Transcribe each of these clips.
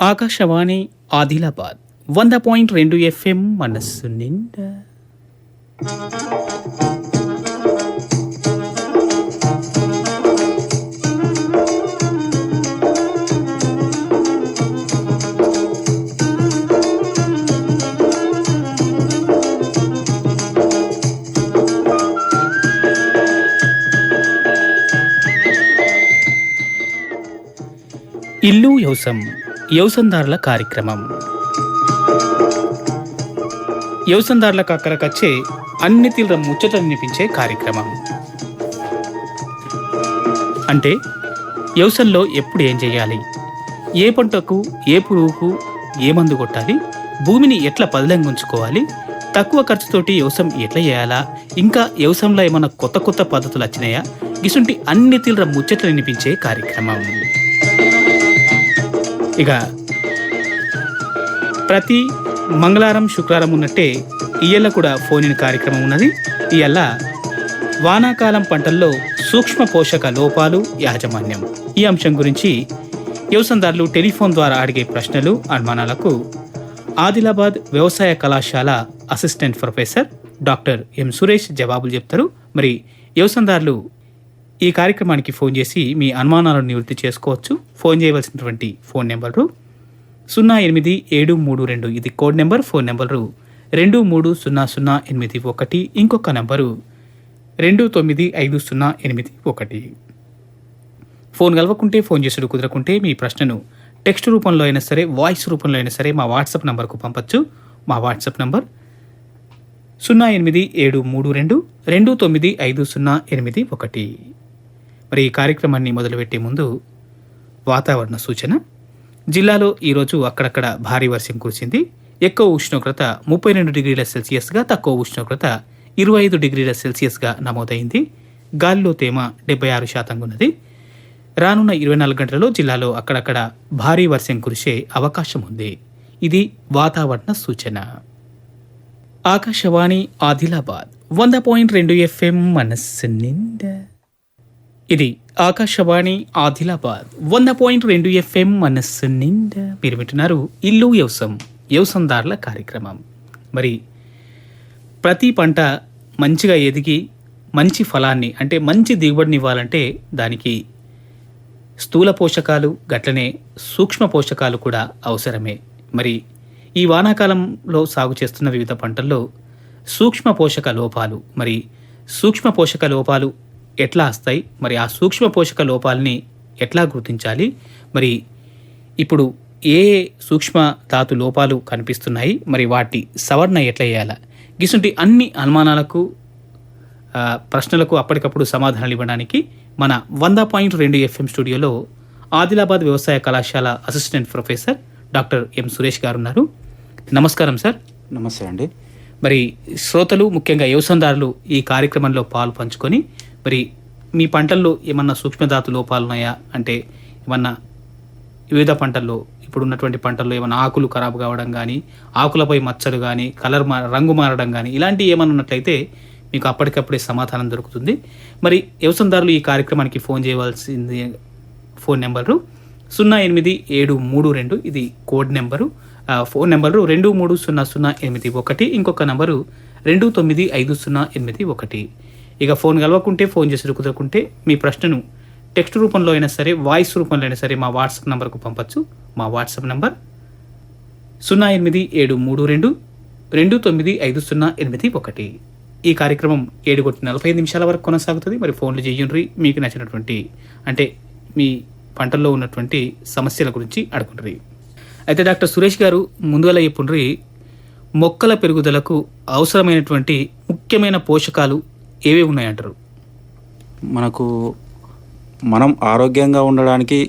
ఆకాశవాణి ఆదిలాబాద్ వంద పాయింట్ రెండు ఎఫ్ఎం మనస్సు నిండా. ఇల్లు యోసం యవసందారుల కార్యక్రమం. యవసందారులకు అక్కడికచ్చే అన్ని తీవ్ర ముచ్చటనిపించే కార్యక్రమం. అంటే వ్యవసాయంలో ఎప్పుడు ఏం చేయాలి? ఏ పంటకు ఏ పురుగుకు ఏ మందు కొట్టాలి? భూమిని ఎట్లా పదిలంగా ఉంచుకోవాలి? తక్కువ ఖర్చుతోటి వ్యవసాయం ఎట్లా చేయాలా? ఇంకా వ్యవసాయంలో ఏమైనా కొత్త కొత్త పద్ధతులు వచ్చినాయా? ఇసుంటి అన్ని తీవ్ర ముచ్చట్లు వినిపించే కార్యక్రమం. ఇక ప్రతి మంగళవారం శుక్రవారం ఉన్నట్టే ఇయ్యల కూడా ఫోన్ ఇన్ కార్యక్రమం ఉన్నది. ఇయ్యల వానాకాలం పంటల్లో సూక్ష్మ పోషక లోపాలు యాజమాన్యం. ఈ అంశం గురించి వ్యవసాయదారులు టెలిఫోన్ ద్వారా అడిగే ప్రశ్నలు అనుమానాలకు ఆదిలాబాద్ వ్యవసాయ కళాశాల assistant professor doctor M Suresh జవాబులు చెప్తారు. మరి వ్యవసాయదారులు ఈ కార్యక్రమానికి ఫోన్ చేసి మీ అనుమానాలను నివృత్తి చేసుకోవచ్చు. ఫోన్ చేయవలసినటువంటి ఫోన్ నెంబరు సున్నా ఎనిమిది ఏడు మూడు రెండు. ఇది కోడ్ నెంబర్ ఫోన్ నెంబరు రెండు మూడు సున్నా సున్నా ఎనిమిది ఒకటి. ఇంకొక నెంబరు రెండు తొమ్మిది ఐదు సున్నా ఎనిమిది ఒకటి. ఫోన్ కలవకుంటే ఫోన్ చేసుడు కుదరకుంటే మీ ప్రశ్నను టెక్స్ట్ రూపంలో అయినా సరే వాయిస్ రూపంలో అయినా సరే మా వాట్సాప్ నంబర్కు పంపచ్చు. మా వాట్సాప్ నంబర్ సున్నా ఎనిమిది ఏడు మూడు రెండు రెండు తొమ్మిది ఐదు సున్నా ఎనిమిది ఒకటి. మరి ఈ కార్యక్రమాన్ని మొదలుపెట్టే ముందు వాతావరణ సూచన. జిల్లాలో ఈరోజు అక్కడక్కడ భారీ వర్షం కురిసింది. ఎక్కువ ఉష్ణోగ్రత ముప్పై రెండు డిగ్రీల సెల్సియస్గా తక్కువ ఉష్ణోగ్రత ఇరవై ఐదు డిగ్రీల సెల్సియస్గా నమోదైంది. గాలిలో తేమ డెబ్బై ఆరు శాతంగా ఉన్నది. రానున్న ఇరవై నాలుగు గంటలలో జిల్లాలో అక్కడక్కడ భారీ వర్షం కురిసే అవకాశం ఉంది. ఇది వాతావరణ సూచన. ఆకాశవాణి ఆదిలాబాద్ వంద పాయింట్ రెండు ఎఫ్ఎం మనస్సు నిండా. ఇది ఆకాశవాణి ఆదిలాబాద్ వంద పాయింట్ రెండు ఎఫ్ఎం మనస్సు నిండా మీరు వింటున్నారు ఇల్లు వ్యవసం వ్యవసందారుల కార్యక్రమం. మరి ప్రతి పంట మంచిగా ఎదిగి మంచి ఫలాన్ని అంటే మంచి దిగుబడిని ఇవ్వాలంటే దానికి స్థూల పోషకాలు గట్లనే సూక్ష్మ పోషకాలు కూడా అవసరమే. మరి ఈ వానాకాలంలో సాగు చేస్తున్న వివిధ పంటల్లో సూక్ష్మ పోషక లోపాలు మరి సూక్ష్మ పోషక లోపాలు ఎట్లా వస్తాయి? మరి ఆ సూక్ష్మ పోషక లోపాలని ఎట్లా గుర్తించాలి? మరి ఇప్పుడు ఏ సూక్ష్మ ధాతు లోపాలు కనిపిస్తున్నాయి? మరి వాటి సవరణ ఎట్లా చేయాలా? గిసుంటి అన్ని అనుమానాలకు ప్రశ్నలకు అప్పటికప్పుడు సమాధానాలు ఇవ్వడానికి మన వంద పాయింట్ రెండు ఎఫ్ఎం స్టూడియోలో ఆదిలాబాద్ వ్యవసాయ కళాశాల assistant professor doctor M Suresh గారు ఉన్నారు. నమస్కారం సార్. నమస్తే అండి. మరి శ్రోతలు ముఖ్యంగా వ్యవసాయదారులు ఈ కార్యక్రమంలో పాలు పంచుకొని మరి మీ పంటల్లో ఏమన్నా సూక్ష్మధాతు లోపాలు ఉన్నాయా? అంటే ఏమన్నా వివిధ పంటల్లో ఇప్పుడు ఉన్నటువంటి పంటల్లో ఏమైనా ఆకులు ఖరాబ్ కావడం కానీ ఆకులపై మచ్చలు కానీ కలర్ మా రంగు మారడం కానీ ఇలాంటివి ఏమైనా ఉన్నట్లయితే మీకు అప్పటికప్పుడే సమాధానం దొరుకుతుంది. మరి వ్యవసాయదారులు ఈ కార్యక్రమానికి ఫోన్ చేయవలసింది ఫోన్ నెంబరు సున్నా ఎనిమిది ఏడు మూడు రెండు ఇది కోడ్ నెంబరు. ఫోన్ నెంబరు రెండు మూడు సున్నా సున్నా ఎనిమిది ఒకటి ఇంకొక నెంబరు రెండు తొమ్మిది ఐదు సున్నా ఎనిమిది ఒకటి. ఇక ఫోన్ కలవకుంటే ఫోన్ చేసి కుదరకుంటే మీ ప్రశ్నను టెక్స్ట్ రూపంలో అయినా సరే వాయిస్ రూపంలో అయినా సరే మా వాట్సాప్ నంబర్కు పంపచ్చు. మా వాట్సాప్ నంబర్ సున్నా ఎనిమిది ఏడు మూడు రెండు రెండు తొమ్మిది ఐదు సున్నా ఎనిమిది ఒకటి. ఈ కార్యక్రమం ఏడు కొట్టి నలభై నిమిషాల వరకు కొనసాగుతుంది. మరి ఫోన్లు చేయండి మీకు నచ్చినటువంటి అంటే మీ పంటల్లో ఉన్నటువంటి సమస్యల గురించి అడుగుండ్రి. అయితే డాక్టర్ సురేష్ గారు ముందుగా చెప్పుండ్రి మొక్కల పెరుగుదలకు అవసరమైనటువంటి ముఖ్యమైన పోషకాలు ఏవే ఉన్నాయంటారు? మనకు మనం ఆరోగ్యంగా ఉండడానికి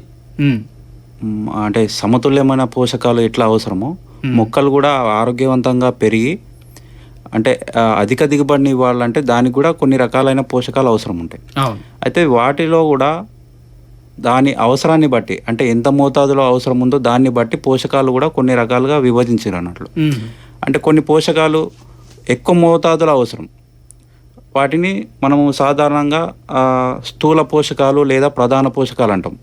అంటే సమతుల్యమైన పోషకాలు ఎట్లా అవసరమో. మొక్కలు కూడా ఆరోగ్యవంతంగా పెరిగి అంటే అధిక దిగుబడిని ఇవ్వాలంటే దానికి కూడా కొన్ని రకాలైన పోషకాలు అవసరం ఉంటాయి. అయితే వాటిలో కూడా దాని అవసరాన్ని బట్టి అంటే ఎంత మోతాదులో అవసరం ఉందో దాన్ని బట్టి పోషకాలు కూడా కొన్ని రకాలుగా విభజించారు అన్నట్లు అంటే కొన్ని పోషకాలు ఎక్కువ మోతాదులో అవసరం వాటిని మనము సాధారణంగా స్థూల పోషకాలు లేదా ప్రధాన పోషకాలు అంటాం.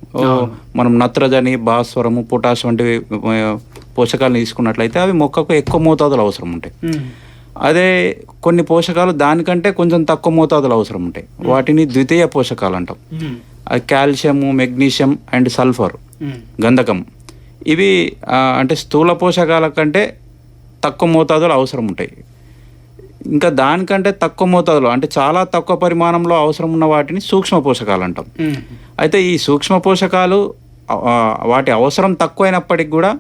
మనం నత్రజని భాస్వరము పొటాష్ వంటివి ఆ, పోషకాలను తీసుకున్నట్లయితే అవి మొక్కకు ఎక్కువ మోతాదులో అవసరం ఉంటాయి. అదే కొన్ని పోషకాలు దానికంటే కొంచెం తక్కువ మోతాదులో అవసరం ఉంటాయి. వాటిని ద్వితీయ పోషకాలు అంటాం. కాల్షియము మెగ్నీషియం అండ్ సల్ఫర్ గంధకం. ఇవి అంటే స్థూల పోషకాల కంటే తక్కువ మోతాదులో అవసరం ఉంటాయి. ఇంకా దానికంటే తక్కువ మోతాదులో అంటే చాలా తక్కువ పరిమాణంలో అవసరం ఉన్న వాటిని సూక్ష్మ పోషకాలు అంటాం. అయితే ఈ సూక్ష్మ పోషకాలు వాటి అవసరం తక్కువైనప్పటికి కూడా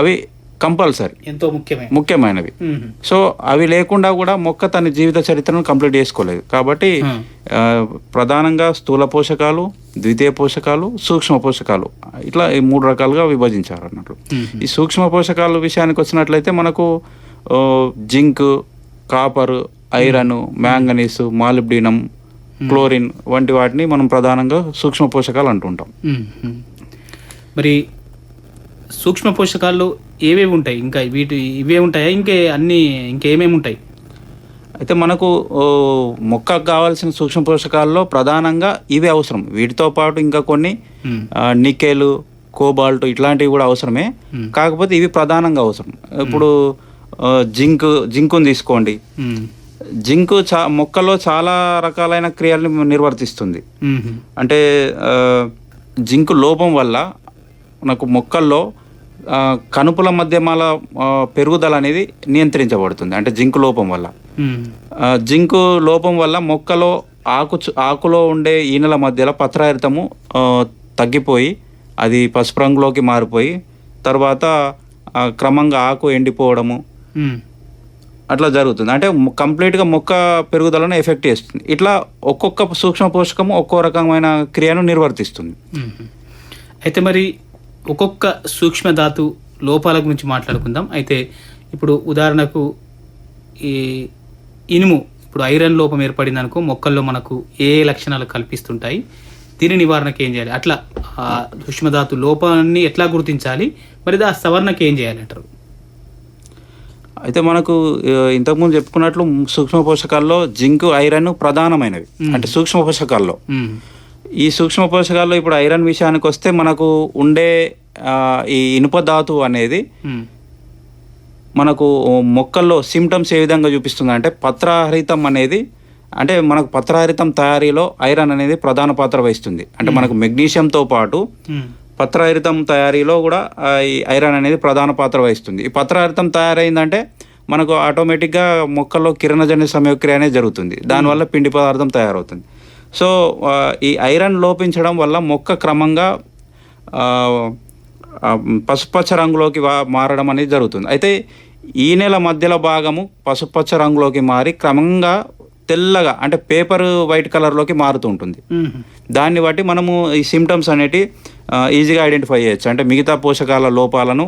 అవి కంపల్సరీ. ఎంతో ముఖ్యమైన ముఖ్యమైనవి. సో అవి లేకుండా కూడా మొక్క తన జీవిత చరిత్రను కంప్లీట్ చేసుకోలేదు. కాబట్టి ప్రధానంగా స్థూల పోషకాలు ద్వితీయ పోషకాలు సూక్ష్మ పోషకాలు. ఇట్లా ఈ మూడు రకాలుగా విభజించారు అన్నట్లు ఈ సూక్ష్మ పోషకాల విషయానికి వచ్చినట్లయితే మనకు zinc copper iron manganese molybdenum chlorine వంటి వాటిని మనం ప్రధానంగా సూక్ష్మ పోషకాలు అంటుంటాం. మరి సూక్ష్మ పోషకాల్లో ఏవేవి ఉంటాయి? ఇంకా వీటి ఇవే ఉంటాయా? ఇంకే అన్ని ఇంకేమేమి ఉంటాయి? అయితే మనకు మొక్కకు కావాల్సిన సూక్ష్మ పోషకాల్లో ప్రధానంగా ఇవి అవసరం. వీటితో పాటు ఇంకా కొన్ని నికెల్ కోబాల్ట్ ఇట్లాంటివి కూడా అవసరమే. కాకపోతే ఇవి ప్రధానంగా అవసరం. ఇప్పుడు జింక్ జింకుని తీసుకోండి. జింక్ చా మొక్కలో చాలా రకాలైన క్రియలను నిర్వర్తిస్తుంది. అంటే జింక్ లోపం వల్ల మనకు మొక్కల్లో కనుపుల మధ్యమాల పెరుగుదల అనేది నియంత్రించబడుతుంది అంటే జింక్ లోపం వల్ల జింకు లోపం వల్ల మొక్కలో ఆకు ఆకులో ఉండే ఈనెల మధ్యలో పత్రహరితము తగ్గిపోయి అది పసుపు రంగులోకి మారిపోయి తర్వాత క్రమంగా ఆకు ఎండిపోవడము. అట్లా జరుగుతుంది. అంటే కంప్లీట్గా మొక్క పెరుగుదలను ఎఫెక్ట్ చేస్తుంది. ఇట్లా ఒక్కొక్క సూక్ష్మ పోషకము ఒక్కో రకమైన క్రియను నిర్వర్తిస్తుంది. మ్మ్. అయితే మరి ఒక్కొక్క సూక్ష్మధాతు లోపాల గురించి మాట్లాడుకుందాం. అయితే ఇప్పుడు ఉదాహరణకు ఈ ఇనుము ఇప్పుడు ఐరన్ లోపం ఏర్పడింది అనుకో మొక్కల్లో మనకు ఏ ఏ లక్షణాలు కల్పిస్తుంటాయి? దీని నివారణకు ఏం చేయాలి? అట్లా సూక్ష్మధాతు లోపాన్ని ఎట్లా గుర్తించాలి? మరి ఆ సవరణకు ఏం చేయాలి అంటారు? అయితే మనకు ఇంతకుముందు చెప్పుకున్నట్లు సూక్ష్మ పోషకాల్లో జింక్ ఐరన్ ప్రధానమైనవి. అంటే సూక్ష్మ పోషకాల్లో. ఈ సూక్ష్మ పోషకాల్లో ఇప్పుడు ఐరన్ విషయానికి వస్తే మనకు ఉండే ఈ ఇనుప ధాతువు అనేది. మనకు మొక్కల్లో సిమ్టమ్స్ ఏ విధంగా చూపిస్తుంది అంటే పత్రహరితం అనేది అంటే మనకు పత్రహరితం తయారీలో ఐరన్ అనేది ప్రధాన పాత్ర వహిస్తుంది. అంటే మనకు మెగ్నీషియంతో పాటు పత్రహరితం తయారీలో కూడా ఈ ఐరన్ అనేది ప్రధాన పాత్ర వహిస్తుంది. ఈ పత్రహరితం తయారైందంటే మనకు ఆటోమేటిక్గా మొక్కల్లో కిరణజన్య సమయక్రియ అనేది జరుగుతుంది. దానివల్ల పిండి పదార్థం తయారవుతుంది. సో ఈ ఐరన్ లోపించడం వల్ల మొక్క క్రమంగా పసుపచ్చ రంగులోకి మారడం అనేది జరుగుతుంది. అయితే ఈ నెల మధ్యలో భాగము పసుపచ్చ రంగులోకి మారి క్రమంగా తెల్లగా అంటే పేపర్ వైట్ కలర్లోకి మారుతూ ఉంటుంది. దాన్ని బట్టి మనము ఈ సిమ్టమ్స్ అనేటి ఈజీగా ఐడెంటిఫై చేయొచ్చు. అంటే మిగతా పోషకాల లోపాలను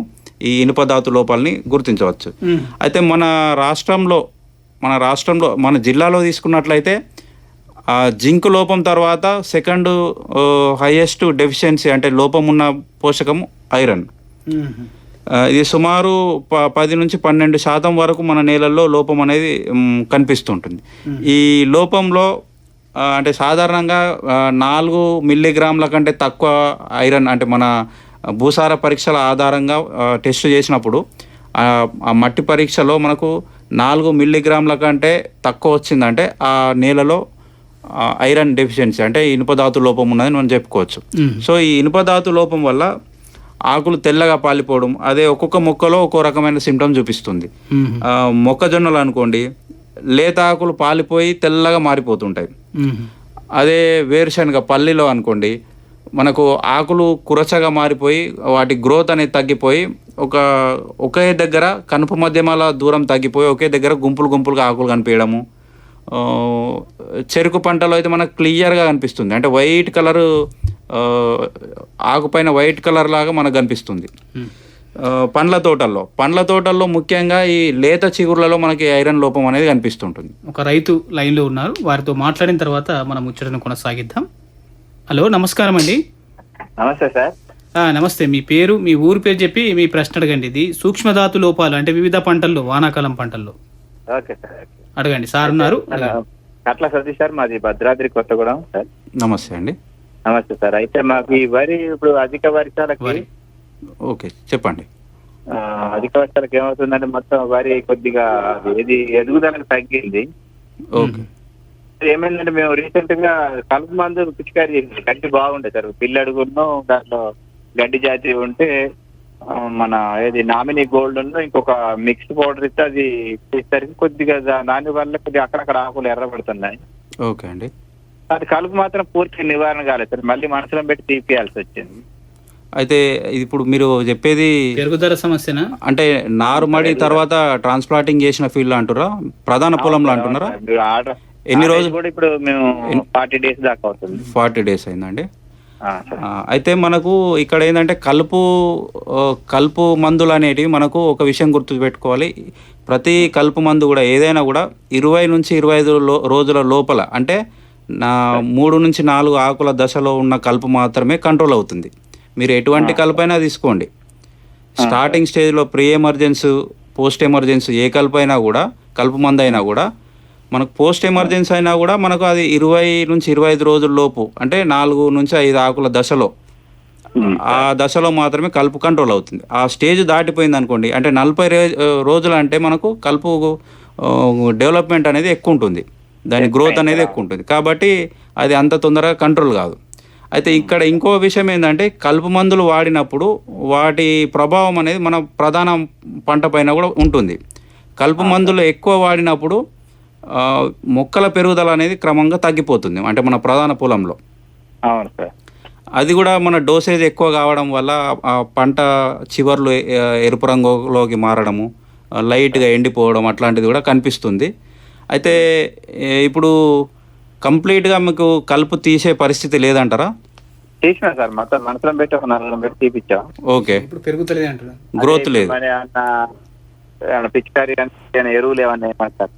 ఈ ఇనుప ధాతు లోపాలని గుర్తించవచ్చు. అయితే మన రాష్ట్రంలో మన రాష్ట్రంలో మన జిల్లాలో తీసుకున్నట్లయితే ఆ జింక్ లోపం తర్వాత సెకండ్ హైయెస్ట్ డెఫిషియన్సీ అంటే లోపం ఉన్న పోషకము ఐరన్. ఇది సుమారు ప పది నుంచి పన్నెండు శాతం వరకు మన నేలల్లో లోపం అనేది కనిపిస్తుంటుంది. ఈ లోపంలో అంటే సాధారణంగా నాలుగు మిల్లీగ్రాముల కంటే తక్కువ ఐరన్ అంటే మన భూసార పరీక్షల ఆధారంగా టెస్ట్ చేసినప్పుడు ఆ మట్టి పరీక్షలో మనకు నాలుగు మిల్లీగ్రాముల కంటే తక్కువ వచ్చిందంటే ఆ నేలలో ఐరన్ డెఫిషియన్సీ అంటే ఇనుప ధాతు లోపం ఉన్నదని మనం చెప్పుకోవచ్చు. సో ఈ ఇనుప ధాతు లోపం వల్ల ఆకులు తెల్లగా పాలిపోవడం అదే ఒక్కొక్క మొక్కలో ఒక్కో రకమైన సిమ్టమ్ చూపిస్తుంది. మొక్కజొన్నలు అనుకోండి లేత ఆకులు పాలిపోయి తెల్లగా మారిపోతుంటాయి. అదే వేరుశనగ పల్లిలో అనుకోండి మనకు ఆకులు కురచగా మారిపోయి వాటి గ్రోత్ అనేది తగ్గిపోయి ఒక ఒకే దగ్గర కనుపు మధ్యమాల దూరం తగ్గిపోయి ఒకే దగ్గర గుంపులు గుంపులుగా ఆకులు కనిపించడము చెరుకు పంటలో అయితే మనకు క్లియర్గా కనిపిస్తుంది. అంటే వైట్ కలరు ఆకుపైన వైట్ కలర్ లాగా మనకు కనిపిస్తుంది. పండ్ల తోటల్లో. పండ్ల తోటల్లో ముఖ్యంగా ఈ లేత చిగుర్లలో మనకి ఐరన్ లోపం అనేది కనిపిస్తుంటుంది. ఒక రైతు లైన్లో ఉన్నారు. వారితో మాట్లాడిన తర్వాత మనం ముచ్చటను కొనసాగిద్దాం. హలో నమస్కారం అండి. నమస్తే సార్. ఆ, నమస్తే. మీ పేరు మీ ఊరు పేరు చెప్పి మీ ప్రశ్న అడగండి. ఇది సూక్ష్మధాతు లోపాలు అంటే వివిధ పంటల్లో వానాకాలం పంటల్లో. ఓకే సార్ అడగండి సార్ ఉన్నారు. అట్లా సతీష్ సార్ మాది భద్రాద్రి కొత్తగూడెం సార్. నమస్తే అండి. నమస్తే సార్. అయితే మాకు ఈ వరి ఇప్పుడు అధిక వర్షాలకి వరి. ఓకే చెప్పండి. ఆ, అధిక వర్షాలకి ఏమవుతుందంటే మొత్తం వరి కొద్దిగా ఏది ఎదుగుదలకు తగ్గింది. ఓకే. ఏమైందంటే మేము రీసెంట్గా కలుపు మందు పిచికారి చేసింది గడ్డి బాగుండే సార్. పిల్లడుగును దాంట్లో గడ్డి జాతి ఉంటే మన ఏది నామినీ గోల్డ్ ఇంకొక మిక్స్ పౌడర్ ఇస్తే అది చేసేసరికి కొద్దిగా దాని వల్ల కొద్దిగా అక్కడక్కడ ఆకులు ఎర్రబడుతున్నాయి. ఓకే అండి. అది కలుపు మాత్రం పూర్తి నివారణ కాలేదు సార్. మళ్ళీ మనసులో పెట్టి తీపియాల్సి వచ్చింది. అయితే ఇప్పుడు మీరు చెప్పేది పెరుగుదల సమస్యనా? అంటే నారుమడి తర్వాత ట్రాన్స్ప్లాంటింగ్ చేసిన ఫీల్డ్ అంటురా ప్రధాన పొలంలో అంటున్నారా? ఎన్ని రోజులు? కూడా ఇప్పుడు మేము ఫార్టీ డేస్ దాకా అవుతుంది. ఫార్టీ డేస్ అయిందండి. అయితే మనకు ఇక్కడ ఏంటంటే కలుపు కలుపు మందులు అనేటివి మనకు ఒక విషయం గుర్తుపెట్టుకోవాలి. ప్రతి కలుపు మందు కూడా ఏదైనా కూడా ఇరవై నుంచి ఇరవై ఐదు లో రోజుల లోపల అంటే నా మూడు నుంచి నాలుగు ఆకుల దశలో ఉన్న కలుపు మాత్రమే కంట్రోల్ అవుతుంది. మీరు ఎటువంటి కలుపు అయినా తీసుకోండి. స్టార్టింగ్ స్టేజ్లో ప్రీ ఎమర్జెన్సీ పోస్ట్ ఎమర్జెన్సీ ఏ కలుపు అయినా కూడా కలుపు మందు అయినా కూడా మనకు పోస్ట్ ఎమర్జెన్సీ అయినా కూడా మనకు అది ఇరవై నుంచి ఇరవై ఐదు రోజుల లోపు అంటే నాలుగు నుంచి ఐదు ఆకుల దశలో. ఉమ్. ఆ దశలో మాత్రమే కలుపు కంట్రోల్ అవుతుంది. ఆ స్టేజ్ దాటిపోయింది అనుకోండి అంటే నలభై రోజులు అంటే మనకు కలుపు డెవలప్మెంట్ అనేది ఎక్కువ ఉంటుంది. దాని గ్రోత్ అనేది ఎక్కువ ఉంటుంది. కాబట్టి అది అంత తొందరగా కంట్రోల్ కాదు. అయితే ఇక్కడ ఇంకో విషయం ఏంటంటే కలుపు మందులు వాడినప్పుడు వాటి ప్రభావం అనేది మన ప్రధాన పంట పైన కూడా ఉంటుంది. కలుపు మందులు ఎక్కువ వాడినప్పుడు మొక్కల పెరుగుదల అనేది క్రమంగా తగ్గిపోతుంది అంటే మన ప్రధాన పొలంలో. అవును సార్. అది కూడా మన డోసేజ్ ఎక్కువ కావడం వల్ల పంట చివర్లు ఎరుపు రంగులోకి మారడము లైట్గా ఎండిపోవడం అట్లాంటిది కూడా కనిపిస్తుంది. అయితే ఇప్పుడు కంప్లీట్గా మీకు కలుపు తీసే పరిస్థితి లేదంటారా? తీసిన సార్ మొత్తం మనసులో పెట్టి ఒక నలుగురు పెట్టి తీపిచ్చాం. ఓకే. ఇప్పుడు పెరుగుతలేదు గ్రోత్ లేదు. పిచికారి ఎరువులు ఏమన్నా ఏమంటారు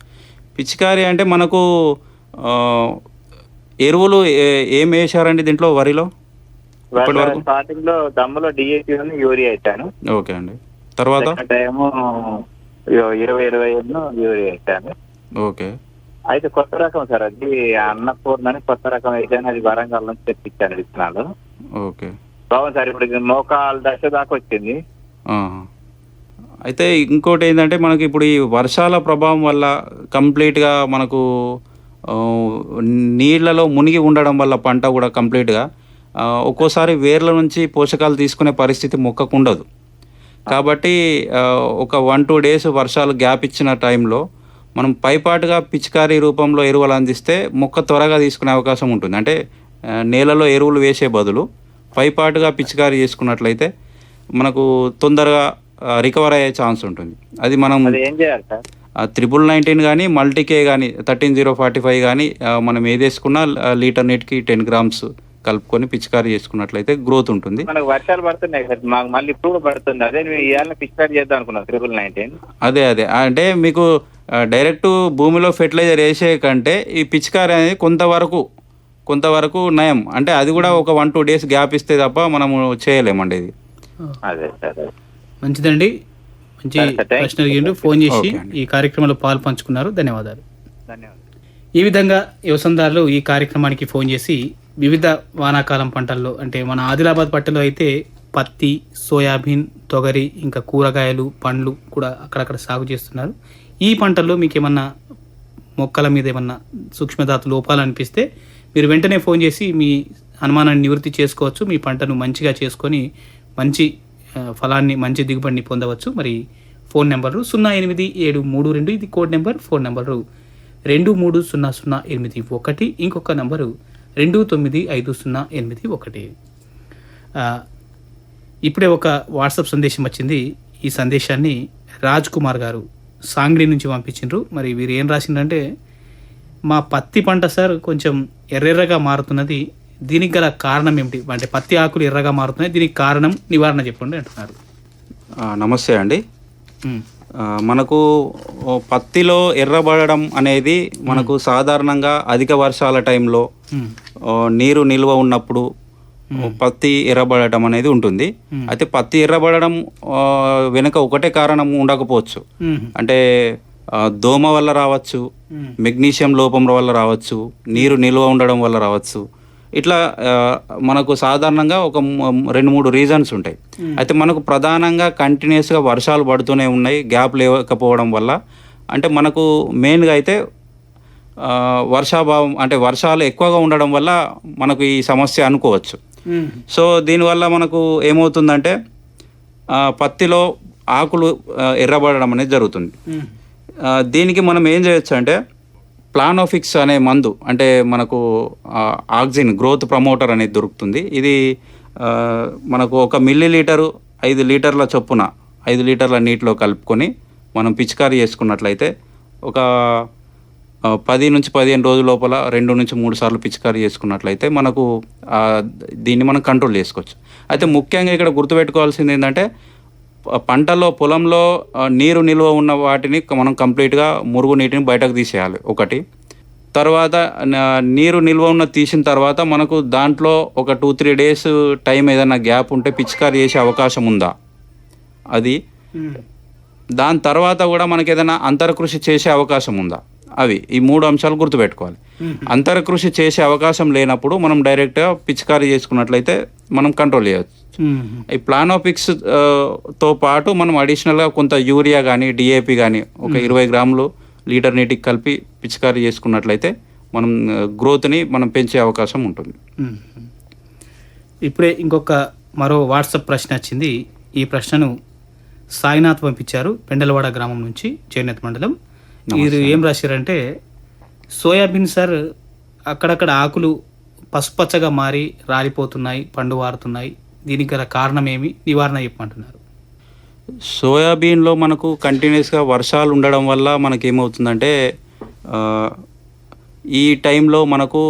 పిచికారి అంటే మనకు ఎరువులు ఏ- వేశారండి దీంట్లో వరిలో? స్టార్టింగ్లో దమ్ములో డిఏపి యూరియా ఇచ్చాను ఓకే అండి. తర్వాత? టైము ఇరవై ఇరవై ఎన్నో యూరియా ఇచ్చాను ఓకే. అయితే కొత్త రకం సార్ అది అన్నపూర్ణ అని కొత్త రకం అయితే అది వరంగల్ నుంచి తెప్పించాను విత్తనాలు. ఓకే. బాగుంది సార్ ఇప్పుడు మోకాలు దశ దాకా వచ్చింది. అయితే ఇంకోటి ఏంటంటే మనకి ఇప్పుడు ఈ వర్షాల ప్రభావం వల్ల కంప్లీట్గా మనకు నీళ్ళలో మునిగి ఉండడం వల్ల పంట కూడా కంప్లీట్గా ఒక్కోసారి వేర్ల నుంచి పోషకాలు తీసుకునే పరిస్థితి మొక్కకు ఉండదు కాబట్టి ఒక వన్ టూ డేస్ వర్షాలు గ్యాప్ ఇచ్చిన టైంలో మనం పైపాటుగా పిచికారీ రూపంలో ఎరువులు అందిస్తే మొక్క త్వరగా తీసుకునే అవకాశం ఉంటుంది. అంటే నేలలో ఎరువులు వేసే బదులు పైపాటుగా పిచికారీ చేసుకున్నట్లయితే మనకు తొందరగా రికవర్ అయ్యే ఛాన్స్ ఉంటుంది. అది మనం ఏం చేయాలి సార్? త్రిబుల్ నైన్టీన్ కానీ మల్టీకే కానీ థర్టీన్ జీరో ఫార్టీ ఫైవ్ కానీ మనం ఏది వేసుకున్నా లీటర్ నీటికి టెన్ గ్రామ్స్ కలుపుకొని పిచికారీ చేసుకున్నట్లయితే గ్రోత్ ఉంటుంది. మనకు వర్షాలు పడుతున్నాయి సార్ మాకు మళ్ళీ ఇప్పుడు పడుతుంది. అదే ఇవాళ పిచికారి చేద్దాం అనుకున్నాం త్రిపుల్ నైన్టీన్ అదే అదే. అంటే మీకు డైరెక్ట్ భూమిలో ఫెర్టిలైజర్ వేసే కంటే ఈ పిచికారీ అనేది కొంతవరకు కొంతవరకు నయం. అంటే అది కూడా ఒక వన్ టూ డేస్ గ్యాప్ ఇస్తే తప్ప మనము చేయలేమండి ఇది. అదే సార్ అదే. మంచిదండి. మంచి. ప్రశ్న అడిగిండు ఫోన్ చేసి. ఈ కార్యక్రమంలో పాలు పంచుకున్నారు ధన్యవాదాలు. ధన్యవాదాలు. ఈ విధంగా వ్యవసాయదారులు ఈ కార్యక్రమానికి ఫోన్ చేసి వివిధ వానాకాలం పంటల్లో అంటే మన ఆదిలాబాద్ పట్టణంలో అయితే పత్తి సోయాబీన్ తొగరి ఇంకా కూరగాయలు పండ్లు కూడా అక్కడక్కడ సాగు చేస్తున్నారు. ఈ పంటల్లో మీకు ఏమన్నా మొక్కల మీద ఏమన్నా సూక్ష్మధాతు లోపాలు అనిపిస్తే మీరు వెంటనే ఫోన్ చేసి మీ అనుమానాన్ని నివృత్తి చేసుకోవచ్చు. మీ పంటను మంచిగా చేసుకొని మంచి ఫలాన్ని మంచి దిగుబడిని పొందవచ్చు. మరి ఫోన్ నెంబరు సున్నా ఎనిమిది ఏడు మూడు రెండు ఇది కోడ్ నెంబర్. ఫోన్ నెంబరు రెండు మూడు సున్నా సున్నా ఎనిమిది ఒకటి ఇంకొక నెంబరు రెండు తొమ్మిది ఐదు సున్నా ఎనిమిది ఒకటి. ఇప్పుడే ఒక వాట్సాప్ సందేశం వచ్చింది. ఈ సందేశాన్ని రాజ్ కుమార్ గారు సాంగ్లీ నుంచి పంపించిండ్రు. మరి వీరు ఏం రాసిండ్రంటే మా పత్తి పంట సార్ కొంచెం ఎర్రెర్రగా మారుతున్నది దీనికి గల కారణం ఏమిటి? అంటే పత్తి ఆకులు ఎర్రగా మారుతున్నాయి. దీనికి కారణం నివారణ చెప్పండి అంటున్నారు. నమస్తే అండి. మనకు పత్తిలో ఎర్రబడడం అనేది మనకు సాధారణంగా అధిక వర్షాల టైంలో నీరు నిల్వ ఉన్నప్పుడు పత్తి ఎర్రబడటం అనేది ఉంటుంది. అయితే పత్తి ఎర్రబడడం వెనుక ఒకటే కారణం ఉండకపోవచ్చు. అంటే దోమ వల్ల రావచ్చు మెగ్నీషియం లోపం వల్ల రావచ్చు నీరు నిల్వ ఉండడం వల్ల రావచ్చు. ఇట్లా మనకు సాధారణంగా ఒక రెండు మూడు రీజన్స్ ఉంటాయి. అయితే మనకు ప్రధానంగా కంటిన్యూస్గా వర్షాలు పడుతూనే ఉన్నాయి గ్యాప్ లేకపోవడం వల్ల. అంటే మనకు మెయిన్గా అయితే వర్షాభావం అంటే వర్షాలు ఎక్కువగా ఉండడం వల్ల మనకు ఈ సమస్య అనుకోవచ్చు. సో దీనివల్ల మనకు ఏమవుతుందంటే పత్తిలో ఆకులు ఎర్రబడడం అనేది జరుగుతుంది. దీనికి మనం ఏం చేయొచ్చు అంటే ప్లానోఫిక్స్ అనే మందు అంటే మనకు ఆ, ఆక్సిజన్ గ్రోత్ ప్రమోటర్ అనేది దొరుకుతుంది. ఇది మనకు ఒక మిల్లీ లీటరు ఐదు లీటర్ల చొప్పున ఐదు లీటర్ల నీటిలో కలుపుకొని మనం పిచికారీ చేసుకున్నట్లయితే ఒక పది నుంచి పదిహేను రోజుల లోపల రెండు నుంచి మూడు సార్లు పిచికారీ చేసుకున్నట్లయితే మనకు దీన్ని మనం కంట్రోల్ చేసుకోవచ్చు. అయితే ముఖ్యంగా ఇక్కడ గుర్తుపెట్టుకోవాల్సింది ఏంటంటే పంటలో పొలంలో నీరు నిల్వ ఉన్న వాటిని మనం కంప్లీట్గా మురుగు నీటిని బయటకు తీసేయాలి. ఒకటి. తర్వాత నీరు నిల్వ ఉన్న తీసిన తర్వాత మనకు దాంట్లో ఒక టూ త్రీ డేస్ టైం ఏదైనా గ్యాప్ ఉంటే పిచికారీ చేసే అవకాశం ఉందా? అది. దాని తర్వాత కూడా మనకి ఏదైనా అంతరకృషి చేసే అవకాశం ఉందా? అవి. ఈ మూడు అంశాలు గుర్తుపెట్టుకోవాలి. అంతరకృషి చేసే అవకాశం లేనప్పుడు మనం డైరెక్ట్గా పిచికారీ చేసుకున్నట్లయితే మనం కంట్రోల్ చేయవచ్చు ఈ ప్లానోపిక్స్తో పాటు మనం అడిషనల్గా కొంత యూరియా కానీ డిఏపి కానీ ఒక ఇరవై గ్రాములు లీటర్ నీటికి కలిపి పిచికారీ చేసుకున్నట్లయితే మనం గ్రోత్ని మనం పెంచే అవకాశం ఉంటుంది. ఇప్పుడే ఇంకొక మరో వాట్సాప్ ప్రశ్న వచ్చింది. ఈ ప్రశ్నను సాయినాథ్ పంపించారు పెండలవాడ గ్రామం నుంచి చేనేత మండలం. మీరు ఏం రాశారంటే సోయాబీన్ సార్ అక్కడక్కడ ఆకులు పసుపచ్చగా మారి రాలిపోతున్నాయి పండు వారుతున్నాయి. దీనికి గల కారణం ఏమి నివారణ చెప్పమంటున్నారు. సోయాబీన్లో మనకు కంటిన్యూస్గా వర్షాలు ఉండడం వల్ల మనకి ఏమవుతుందంటే ఈ టైంలో మనకు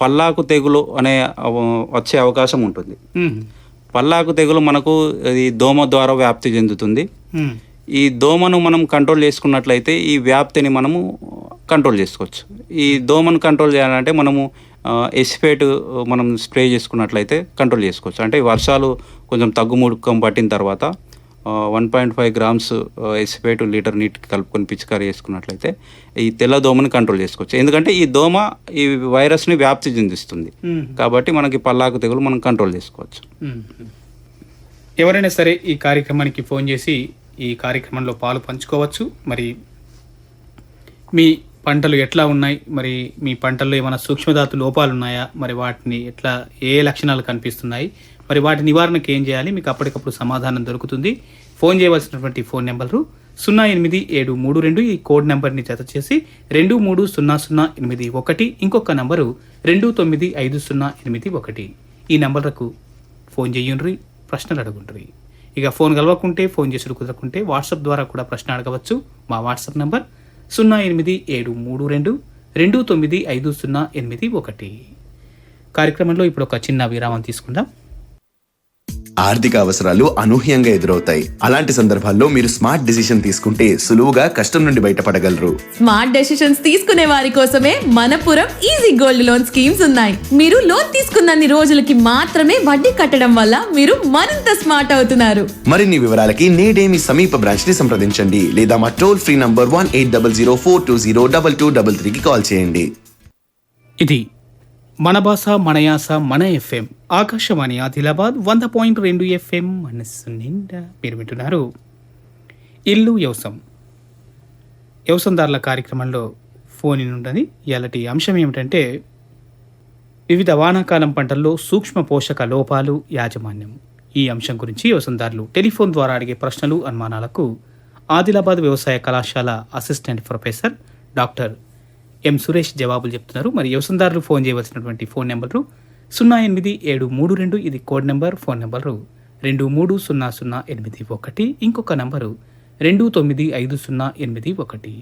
పల్లాకు తెగులు అనే వచ్చే అవకాశం ఉంటుంది. పల్లాకు తెగులు మనకు ఇది దోమ ద్వారా వ్యాప్తి చెందుతుంది. ఈ దోమను మనం కంట్రోల్ చేసుకున్నట్లయితే ఈ వ్యాప్తిని మనము కంట్రోల్ చేసుకోవచ్చు. ఈ దోమను కంట్రోల్ చేయాలంటే మనము ఎసిపేట్ మనం స్ప్రే చేసుకున్నట్లయితే కంట్రోల్ చేసుకోవచ్చు. అంటే వర్షాలు కొంచెం తగ్గుముడుకం పట్టిన తర్వాత one point five grams acephate litre నీటికి కలుపుకొని పిచికారీ చేసుకున్నట్లయితే ఈ తెల్ల దోమని కంట్రోల్ చేసుకోవచ్చు. ఎందుకంటే ఈ దోమ ఈ వైరస్ని వ్యాప్తి చెందిస్తుంది. కాబట్టి మనకి పల్లాకు తెగులు మనం కంట్రోల్ చేసుకోవచ్చు. ఎవరైనా సరే ఈ కార్యక్రమానికి ఫోన్ చేసి ఈ కార్యక్రమంలో పాలు పంచుకోవచ్చు. మరి మీ పంటలు ఎట్లా ఉన్నాయి? మరి మీ పంటల్లో ఏమైనా సూక్ష్మధాతు లోపాలు ఉన్నాయా? మరి వాటిని ఎట్లా ఏ లక్షణాలు కనిపిస్తున్నాయి? మరి వాటి నివారణకు ఏం చేయాలి? మీకు అప్పటికప్పుడు సమాధానం దొరుకుతుంది. ఫోన్ చేయవలసినటువంటి ఫోన్ నెంబరు సున్నా ఎనిమిది ఏడు మూడు రెండు ఈ కోడ్ నెంబర్ని జత చేసి రెండు మూడు సున్నా సున్నా ఎనిమిది ఒకటి ఇంకొక నంబరు రెండు తొమ్మిది ఐదు సున్నా ఎనిమిది ఒకటి. ఈ నంబర్లకు ఫోన్ చేయండ్రి ప్రశ్నలు అడుగుండ్రి. ఇక ఫోన్ కలవకుంటే ఫోన్ చేసుడు కుదరకుంటే వాట్సాప్ ద్వారా కూడా ప్రశ్న అడగవచ్చు. మా వాట్సాప్ నంబర్ సున్నా ఎనిమిది ఏడు మూడు రెండు రెండు తొమ్మిది ఐదు సున్నా ఎనిమిది ఒకటి. కార్యక్రమంలో ఇప్పుడు ఒక చిన్న విరామం తీసుకుందాం. ఆర్థిక అవసరాలు అనూహ్యంగా ఎదురవుతాయి. అలాంటి సందర్భాల్లో మీరు స్మార్ట్ డిసిషన్ తీసుకుంటే సులువుగా కష్టం నుండి బయటపడగలరు. స్మార్ట్ డెసిషన్స్ తీసుకునే వారి కోసమే Manappuram easy gold loan schemes ఉన్నాయి. మీరు లోన్ తీసుకున్నన్ని రోజులకి మాత్రమే వడ్డీ కట్టడం వల్ల మీరు మరింత స్మార్ట్ అవుతున్నారు. మరిన్ని వివరాలకి నేడే మీ సమీప బ్రాంచ్ని సంప్రదించండి లేదా మా toll free number one eight double zero four two zero double two double త్రీకి కాల్ చేయండి. ఇది మన భాష మన యాస మన ఎఫ్ఎం. ఆకాశవాణి ఆదిలాబాద్ వంద పాయింట్ రెండు ఎఫ్ఎం మనస్సు నిండా మీరు వింటున్నారు. ఇల్లు వ్యవసం వ్యవసందారుల కార్యక్రమంలో ఫోన్ ఉండని ఉన్నది ఇలాంటి అంశం ఏమిటంటే వివిధ వానాకాలం పంటల్లో సూక్ష్మ పోషక లోపాలు యాజమాన్యం. ఈ అంశం గురించి వ్యవసందారులు టెలిఫోన్ ద్వారా అడిగే ప్రశ్నలు అనుమానాలకు ఆదిలాబాద్ వ్యవసాయ కళాశాల assistant professor doctor M Suresh జవాబులు చెప్తున్నారు. మరి వ్యవసాయదారులు ఫోన్ చేయవలసినటువంటి ఫోన్ నెంబరు సున్నా ఎనిమిది ఏడు మూడు రెండు ఇది కోడ్ నెంబర్ ఫోన్ నెంబరు రెండు మూడు సున్నా సున్నా ఎనిమిది ఒకటి. ఇంకొక నంబరు రెండు తొమ్మిది ఐదు సున్నా ఎనిమిది ఒకటి.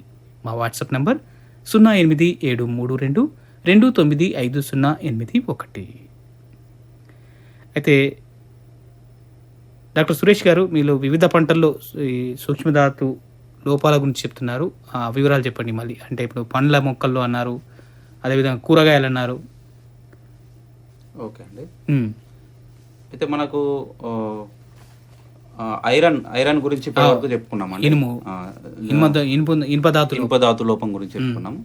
మా వాట్సాప్ నంబర్ సున్నా ఎనిమిది ఏడు మూడు రెండు రెండు తొమ్మిది ఐదు సున్నా ఎనిమిది ఒకటి. అయితే డాక్టర్ సురేష్ గారు మీరు వివిధ పంటల్లో ఈ సూక్ష్మధాతు లోపాల గురించి చెప్తున్నారు. ఆ వివరాలు చెప్పండి మళ్ళీ. అంటే ఇప్పుడు పండ్ల మొక్కల్లో అన్నారు అదేవిధంగా కూరగాయలు అన్నారు. ఓకే అండి. అయితే మనకు ఐరన్ ఐరన్ గురించి చెప్పుకున్నామండి ఇనుము. ఇనుప ఇనుప ధాతులు ఇనుప ధాతు లోపం గురించి చెప్పుకున్నాం.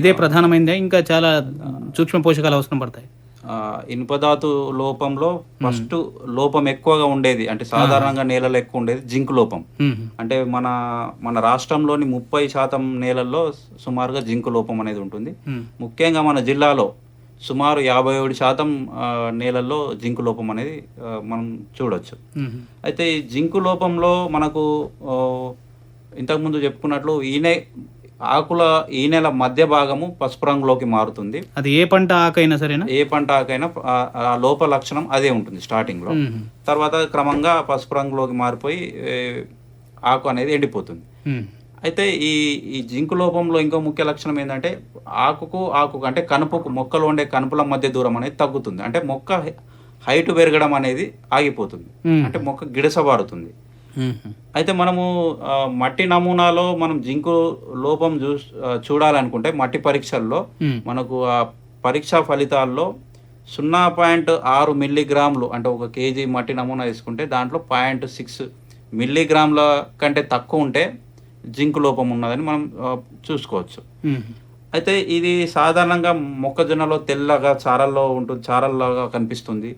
ఇదే ప్రధానమైనదే ఇంకా చాలా సూక్ష్మ పోషకాలు అవసరం పడతాయి. ఆ, ఇనుప ధాతు లోపంలో ఫస్ట్ లోపం ఎక్కువగా ఉండేది అంటే సాధారణంగా నేలలో ఎక్కువ ఉండేది జింక్ లోపం. అంటే మన మన రాష్ట్రంలోని ముప్పై శాతం నేలల్లో సుమారుగా జింక్ లోపం అనేది ఉంటుంది. ముఖ్యంగా మన జిల్లాలో సుమారు యాభై ఏడు శాతం నేలల్లో జింక్ లోపం అనేది మనం చూడొచ్చు మ్మ్. అయితే ఈ జింకు లోపంలో మనకు ఇంతకుముందు చెప్పుకున్నట్లు ఈనె ఆకుల ఈనెల మధ్య భాగము పసుపు రంగులోకి మారుతుంది అది ఏ పంట ఆకైనా సరేనా ఏ పంట ఆకైనా లోప లక్షణం అదే ఉంటుంది స్టార్టింగ్లో మ్మ్. తర్వాత క్రమంగా పసుపు రంగులోకి మారిపోయి ఆకు అనేది ఎండిపోతుంది. అయితే ఈ ఈ జింకు లోపంలో ఇంకో ముఖ్య లక్షణం ఏంటంటే ఆకుకు ఆకుకు అంటే కనుపుకు మొక్కలు ఉండే కనుపుల మధ్య దూరం అనేది తగ్గుతుంది అంటే మొక్క హైట్ పెరగడం అనేది ఆగిపోతుంది. అంటే మొక్క గిడసబారుతుంది. అయితే మనము మట్టి నమూనాలో మనం జింకు లోపం చూ చూడాలనుకుంటే మట్టి పరీక్షల్లో. మనకు ఆ పరీక్షా ఫలితాల్లో సున్నా పాయింట్ ఆరు మిల్లీగ్రాములు అంటే ఒక కేజీ మట్టి నమూనా తీసుకుంటే దాంట్లో పాయింట్ సిక్స్ మిల్లీగ్రాముల కంటే తక్కువ ఉంటే జింక్ లోపం ఉన్నదని మనం చూసుకోవచ్చు. అయితే ఇది సాధారణంగా మొక్కజొన్నలో తెల్లగా చారల్లో ఉంటుంది చారల్లాగా కనిపిస్తుంది.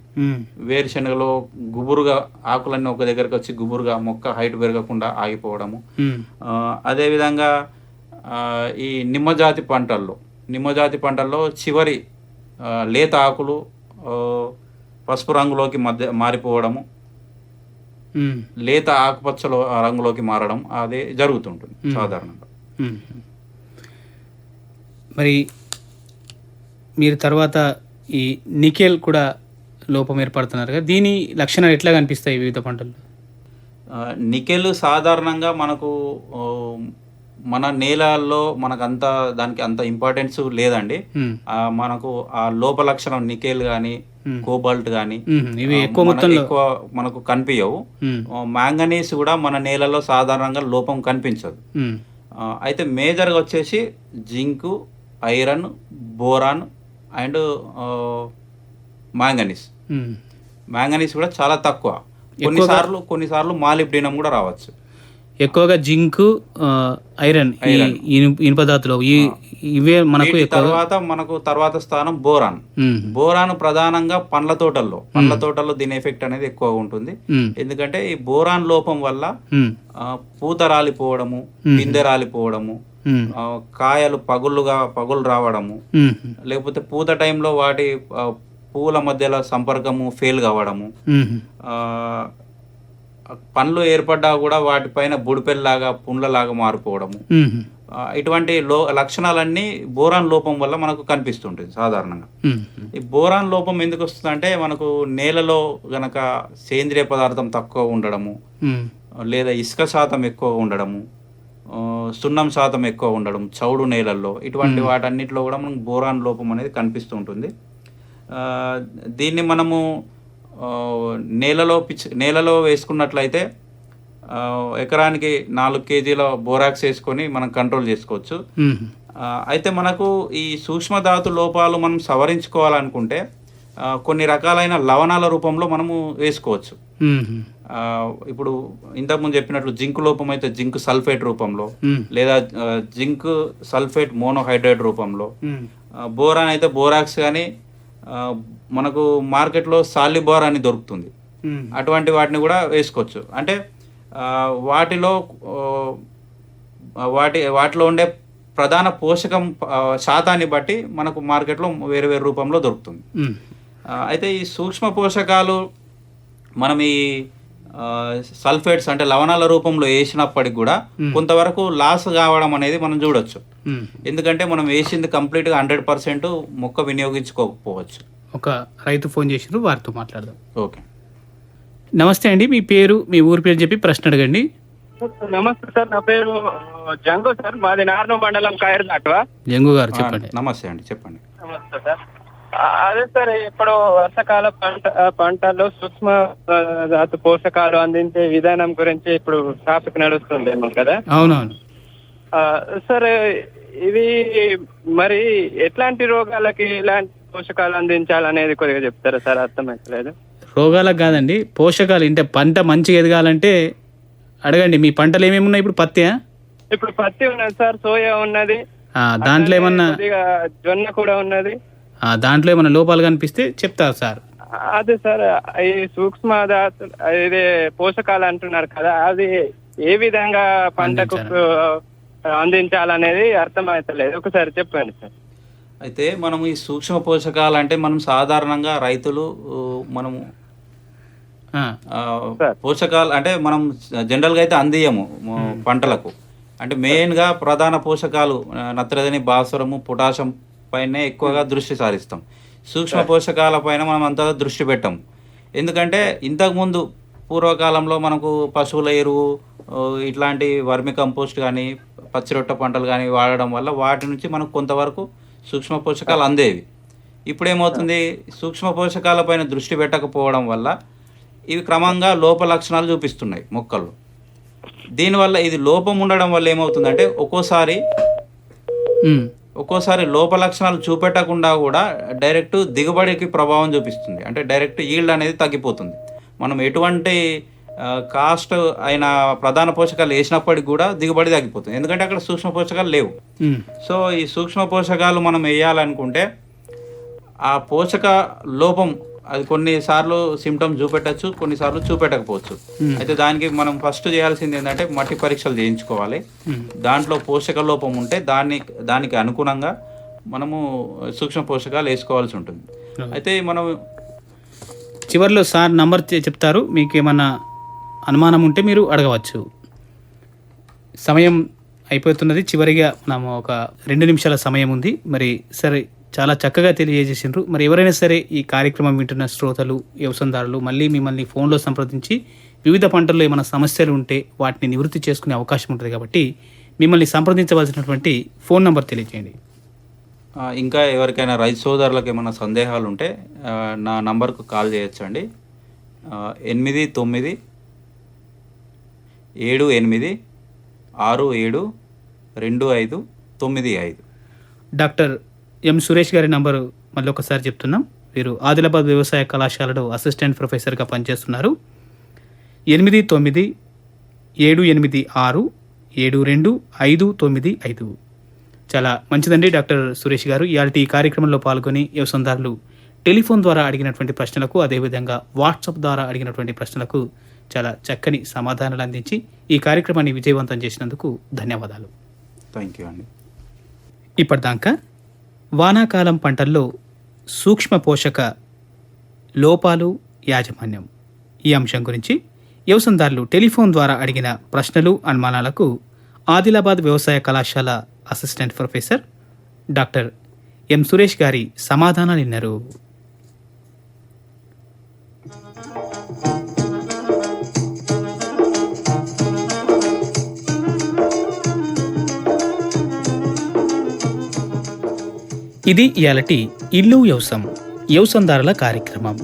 వేరుశనగలో గుబురుగా ఆకులన్నీ ఒక దగ్గరకు వచ్చి గుబురుగా మొక్క హైట్ పెరగకుండా ఆగిపోవడము అదేవిధంగా ఈ నిమ్మజాతి పంటల్లో నిమ్మజాతి పంటల్లో చివరి లేత ఆకులు పసుపు రంగులోకి మధ్య మారిపోవడము. లేత ఆకుపచ్చలో ఆ రంగులోకి మారడం అదే జరుగుతుంటుంది సాధారణంగా. మరి మీరు తర్వాత ఈ నికెల్ కూడా లోపం ఏర్పడుతున్నారు కదా. దీని లక్షణాలు ఎట్లా కనిపిస్తాయి వివిధ పంటల్లో? నికెల్ సాధారణంగా మనకు మన నేలల్లో మనకు అంత దానికి అంత ఇంపార్టెన్స్ లేదండి. మనకు ఆ లోప లక్షణం నికెల్ కానీ కోబాల్ట్ కానీ మ్మ్. ఇవి ఎక్కువ మొత్తంలో ఎక్కువ మనకు కనిపించవు. మ్యాంగనీస్ కూడా మన నేలలో సాధారణంగా లోపం కనిపించదు. అయితే మేజర్గా వచ్చేసి zinc iron boron and manganese. Manganese కూడా చాలా తక్కువ. కొన్నిసార్లు కొన్నిసార్లు మాలిబ్డినం కూడా రావచ్చు. ఎక్కువగా జింక్ ఐరన్ ఇనుప ధాతులు ఈ ఇవే మనకు తర్వాత మనకు తర్వాత స్థానం బోరాన్. బోరాన్ ప్రధానంగా పండ్ల తోటల్లో పండ్ల తోటల్లో దీని ఎఫెక్ట్ అనేది ఎక్కువ ఉంటుంది. ఎందుకంటే ఈ బోరాన్ లోపం వల్ల పూత రాలిపోవడము పిందె రాలిపోవడము కాయలు పగుళ్ళుగా పగులు రావడము. లేకపోతే పూత టైంలో వాటి పువ్వుల మధ్యలో సంపర్కము ఫెయిల్ కావడము పండ్లు ఏర్పడ్డా కూడా వాటిపైన బుడిపెల్లాగా పుండ్లలాగా మారిపోవడము. ఇటువంటి లో లక్షణాలన్నీ బోరాన్ లోపం వల్ల మనకు కనిపిస్తుంటుంది సాధారణంగా. ఈ బోరాన్ లోపం ఎందుకు వస్తుందంటే మనకు నేలలో గనక సేంద్రియ పదార్థం తక్కువ ఉండడము. లేదా ఇసుక శాతం ఎక్కువ ఉండడము సున్నం శాతం ఎక్కువ ఉండడం చౌడు నేలల్లో ఇటువంటి వాటన్నిటిలో కూడా మనకు బోరాన్ లోపం అనేది కనిపిస్తూ ఉంటుంది దీన్ని మనము నేలలో పిచ్ నేలలో వేసుకున్నట్లయితే ఎకరానికి నాలుగు కేజీల బోరాక్స్ వేసుకొని మనం కంట్రోల్ చేసుకోవచ్చు. అయితే మనకు ఈ సూక్ష్మధాతు లోపాలు మనం సవరించుకోవాలనుకుంటే కొన్ని రకాలైన లవణాల రూపంలో మనము వేసుకోవచ్చు. ఇప్పుడు ఇంతకుముందు చెప్పినట్లు జింక్ లోపం అయితే జింక్ సల్ఫేట్ రూపంలో. లేదా జింక్ సల్ఫేట్ మోనోహైడ్రేట్ రూపంలో. బోరాన్ అయితే బోరాక్స్ కానీ మనకు మార్కెట్లో సాలిబోర్ అని దొరుకుతుంది. అటువంటి వాటిని కూడా వేసుకోవచ్చు. అంటే వాటిలో వాటి వాటిలో ఉండే ప్రధాన పోషకం శాతాన్ని బట్టి మనకు మార్కెట్లో వేరే వేరే రూపంలో దొరుకుతుంది. అయితే ఈ సూక్ష్మ పోషకాలు మనం ఈ సల్ఫేట్స్ అంటే లవణాల రూపంలో వేసినప్పటికి కూడా కొంతవరకు లాస్ కావడం అనేది మనం చూడొచ్చు. ఎందుకంటే మనం వేసింది కంప్లీట్గా హండ్రెడ్ పర్సెంట్ మొక్క వినియోగించుకోకపోవచ్చు. ఒక రైతు ఫోన్ చేసినారు వారితో మాట్లాడదాం. ఓకే. నమస్తే అండి మీ పేరు మీ ఊరి పేరు చెప్పి ప్రశ్న అడగండి. నమస్తే సార్ నా పేరు జంగు సార్. మాది నార్నో మండలం కాయర్ దాటవా? జంగు గారు చెప్పండి. నమస్తే అండి చెప్పండి. నమస్తే సార్. అదే సార్ ఇప్పుడు వర్షాకాల పంట పంటల్లో సూక్ష్మ ధాతు పోషకాలు అందించే విధానం గురించి ఇప్పుడు టాపిక్ నడుస్తుందేమో కదా? అవునవును. ఆ, సార్ ఇవి మరి ఎట్లాంటి రోగాలకి ఎలాంటి పోషకాలు అందించాలనేది కొద్దిగా చెప్తారా సార్? అర్థమైతలేదు. రోగాలకు కాదండి పోషకాలు అంటే పంట మంచిగా ఎదగాలంటే అడగండి మీ పంటలు ఏమేమి ఉన్నాయి ఇప్పుడు? పత్తియా ఇప్పుడు పత్తి ఉన్నది సార్ సోయా ఉన్నది. ఆ, దాంట్లో ఏమన్నా జొన్న కూడా ఉన్నది. ఆ, దాంట్లో ఏమన్నా లోపాలు కనిపిస్తే చెప్తారు సార్. అదే సార్ ఈ సూక్ష్మ ఇది పోషకాలు అంటున్నారు కదా అది ఏ విధంగా పంటకు అందించాలనేది అర్థమవుతలేదు ఒకసారి చెప్పండి సార్. అయితే మనం ఈ సూక్ష్మ పోషకాలు అంటే మనం సాధారణంగా రైతులు మనము పోషకాలు అంటే మనం జనరల్గా అయితే అందియము పంటలకు. అంటే మెయిన్గా ప్రధాన పోషకాలు నత్రజని భాస్వరము పొటాషియం పైనే ఎక్కువగా దృష్టి సారిస్తాం. సూక్ష్మ పోషకాల పైన మనం అంతగా దృష్టి పెట్టం. ఎందుకంటే ఇంతకుముందు పూర్వకాలంలో మనకు పశువుల ఎరువు ఇట్లాంటి వర్మి కంపోస్ట్ కానీ పచ్చిరొట్ట పంటలు కానీ వాడడం వల్ల వాటి నుంచి మనకు కొంతవరకు సూక్ష్మ పోషకాలు అందేవి. ఇప్పుడు ఏమవుతుంది సూక్ష్మ పోషకాల పైన దృష్టి పెట్టకపోవడం వల్ల ఇవి క్రమంగా లోప లక్షణాలు చూపిస్తున్నాయి మొక్కలు. దీనివల్ల ఇది లోపం ఉండడం వల్ల ఏమవుతుందంటే ఒక్కోసారి ఒక్కోసారి లోప లక్షణాలు చూపెట్టకుండా కూడా డైరెక్ట్ దిగుబడికి ప్రభావం చూపిస్తుంది. అంటే డైరెక్ట్ ఈల్డ్ అనేది తగ్గిపోతుంది. మనం ఎటువంటి కాస్ట్ అయిన ప్రధాన పోషకాలు వేసినప్పటికి కూడా దిగుబడి తగ్గిపోతుంది. ఎందుకంటే అక్కడ సూక్ష్మ పోషకాలు లేవు. సో ఈ సూక్ష్మ పోషకాలు మనం వేయాలనుకుంటే ఆ పోషక లోపం అది కొన్నిసార్లు సిమ్టమ్స్ చూపెట్టచ్చు కొన్నిసార్లు చూపెట్టకపోవచ్చు. అయితే దానికి మనం ఫస్ట్ చేయాల్సింది ఏంటంటే మట్టి పరీక్షలు చేయించుకోవాలి. దాంట్లో పోషక లోపం ఉంటే దాన్ని దానికి అనుగుణంగా మనము సూక్ష్మ పోషకాలు వేసుకోవాల్సి ఉంటుంది. అయితే మనం చివర్లో సార్ నంబర్ చెప్తారు. మీకు ఏమన్నా అనుమానం ఉంటే మీరు అడగవచ్చు. సమయం అయిపోతున్నది. చివరిగా మనం ఒక రెండు నిమిషాల సమయం ఉంది. మరి సరే చాలా చక్కగా తెలియజేసిండ్రు. మరి ఎవరైనా సరే ఈ కార్యక్రమం వింటున్న శ్రోతలు వ్యవసాయదారులు మళ్ళీ మిమ్మల్ని ఫోన్లో సంప్రదించి వివిధ పంటల్లో ఏమైనా సమస్యలు ఉంటే వాటిని నివృత్తి చేసుకునే అవకాశం ఉంటుంది కాబట్టి మిమ్మల్ని సంప్రదించవలసినటువంటి ఫోన్ నంబర్ తెలియజేయండి. ఇంకా ఎవరికైనా రైతు సోదరులకు ఏమైనా సందేహాలు ఉంటే నా నంబర్కు కాల్ చేయొచ్చండి. ఎనిమిది తొమ్మిది ఏడు ఎనిమిది ఆరు ఏడు రెండు ఐదు తొమ్మిది ఐదు. డాక్టర్ ఎం సురేష్ గారి నంబరు మళ్ళీ ఒకసారి చెప్తున్నాం. వీరు ఆదిలాబాద్ వ్యవసాయ కళాశాలలో అసిస్టెంట్ ప్రొఫెసర్గా పనిచేస్తున్నారు. ఎనిమిది తొమ్మిది ఏడు ఎనిమిది ఆరు ఏడు రెండు ఐదు తొమ్మిది ఐదు. చాలా మంచిదండి డాక్టర్ సురేష్ గారు. ఇవాళ ఈ కార్యక్రమంలో పాల్గొని వ్యవసాయదారులు టెలిఫోన్ ద్వారా అడిగినటువంటి ప్రశ్నలకు అదేవిధంగా వాట్సాప్ ద్వారా అడిగినటువంటి ప్రశ్నలకు చాలా చక్కని సమాధానాలు అందించి ఈ కార్యక్రమాన్ని విజయవంతం చేసినందుకు ధన్యవాదాలు. థ్యాంక్ యూ అండి. ఇప్పటిదాకా వానాకాలం పంటల్లో సూక్ష్మ పోషక లోపాలు యాజమాన్యం. ఈ అంశం గురించి వ్యవసాయదారులు టెలిఫోన్ ద్వారా అడిగిన ప్రశ్నలు అనుమానాలకు ఆదిలాబాద్ వ్యవసాయ కళాశాల assistant professor doctor M Suresh గారి సమాధానాలు విన్నారు. ఇది ఇయాలటి ఇల్లు వ్యవసం వ్యవసందారుల కార్యక్రమం.